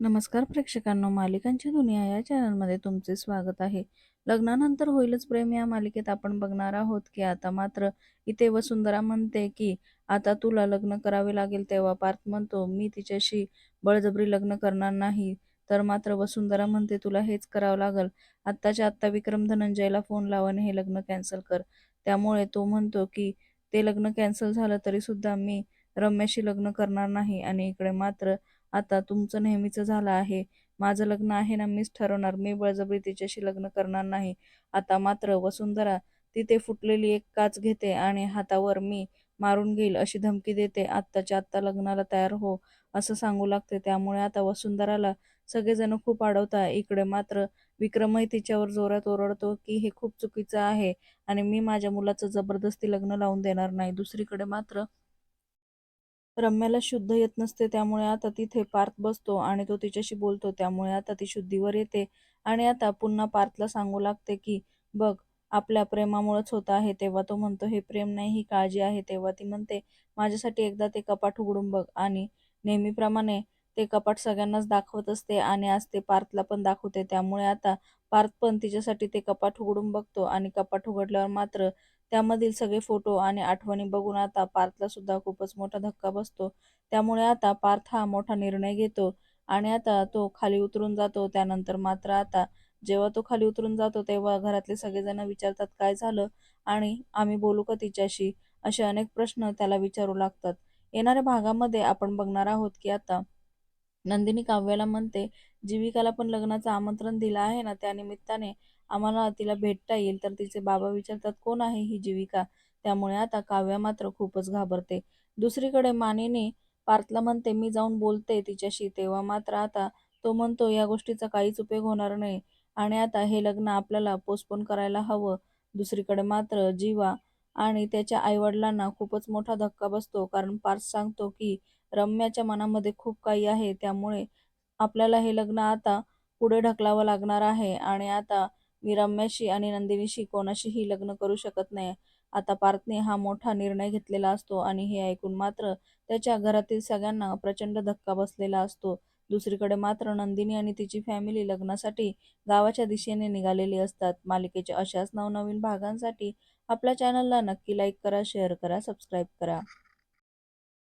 नमस्कार प्रेक्षकांनो मालिकांची दुनिया या चॅनलमध्ये तुमचे स्वागत आहे. लग्नानंतर होईलच प्रेम या मालिकेत आपण बघणार आहोत की आता मात्र इथे वसुंधरा म्हणते की आता तुला लग्न करावे लागेल तेव्हा पार्थ म्हणतो मी तिच्याशी बळजबरी लग्न करणार नाही. तर मात्र वसुंधरा म्हणते तुला हेच करावं लागल. आत्ताच्या आत्ता विक्रम धनंजयला फोन लावून हे लग्न कॅन्सल कर. त्यामुळे तो म्हणतो की ते लग्न कॅन्सल झालं तरी सुद्धा मी रम्याशी लग्न करणार नाही. आणि इकडे मात्र आता तुमचं नेहमीचं झालं आहे. माझं लग्न आहे ना मीच ठरवणार. मी बळजबरी तिच्याशी लग्न करणार नाही. आता मात्र वसुंधरा तिथे फुटलेली एक काच घेते आणि हातावर मी मारून घेईल अशी धमकी देते. आत्ताच्या आत्ता लग्नाला तयार हो असं सांगू लागते. त्यामुळे आता वसुंधराला सगळेजण खूप अडवता इकडे मात्र विक्रमही तिच्यावर जोरात ओरडतो की हे खूप चुकीचं आहे आणि मी माझ्या मुलाचं जबरदस्ती लग्न लावून देणार नाही. दुसरीकडे मात्र रम्याला शुद्ध येत नसते त्यामुळे आता तिथे पार्थ बसतो आणि तो तिच्याशी बोलतो. त्यामुळे आता ती शुद्धीवर येते आणि आता पुन्हा पार्थला सांगू लागते की बघ आपल्या प्रेमामुळेच होत आहे. तेव्हा तो म्हणतो हे प्रेम नाही ही काळजी आहे. तेव्हा ती म्हणते माझ्यासाठी एकदा ते कपाट उघडून बघ आणि नेहमीप्रमाणे ते कपाट सगळ्यांनाच दाखवत असते आणि आज ते पार्थला पण दाखवते. त्यामुळे आता पार्थ पण तिच्यासाठी ते कपाट उघडून बघतो आणि कपाट उघडल्यावर मात्र त्यामधील सगळे फोटो आणि आठवणी बघून आता पार्थला सुद्धा खूपच मोठा धक्का बसतो. त्यामुळे आता पार्थ हा मोठा निर्णय घेतो आणि आता तो खाली उतरून जातो. त्यानंतर मात्र आता जेव्हा तो खाली उतरून जातो तेव्हा घरातले सगळेजण विचारतात काय झालं? आणि आम्ही बोलू का तिच्याशी? असे अनेक प्रश्न त्याला विचारू लागतात. येणाऱ्या भागामध्ये आपण बघणार आहोत की आता नंदिनी काव्याला म्हणते जीविकाला पण लग्नाचं आमंत्रण दिलं आहे ना त्या निमित्ताने आम्हाला तिला भेटता येईल. तर तिचे बाबा विचारतात कोण आहे ही जीविका? त्यामुळे आता काव्या मात्र खूपच घाबरते. दुसरीकडे मानिनी पार्थला म्हणते मी जाऊन बोलते तिच्याशी. तेव्हा मात्र आता तो म्हणतो या गोष्टीचा काहीच उपयोग होणार नाही. आणि आता हे लग्न आपल्याला पोस्टपोन करायला हवं. दुसरीकडे मात्र जीवा आणि त्याच्या आईवडिलांना खूपच मोठा धक्का बसतो. कारण पार्थ सांगतो की रम्याच्या मनामध्ये खूप काही आहे त्यामुळे आपल्याला हे लग्न आता पुढे ढकलावं लागणार आहे. आणि आता मी रम्याशी आणि नंदिनीशी कोणाशीही लग्न करू शकत नाही. आता पार्थने हा मोठा निर्णय घेतलेला असतो आणि हे ऐकून मात्र त्याच्या घरातील सगळ्यांना प्रचंड धक्का बसलेला असतो. दुसरीकडे मात्र नंदिनी आणि तिची फॅमिली लग्नासाठी गावाच्या दिशेने निघालेली असतात. मालिकेच्या अशाच नवनवीन भागांसाठी आपल्या चॅनलला नक्की लाईक करा शेअर करा सबस्क्राईब करा.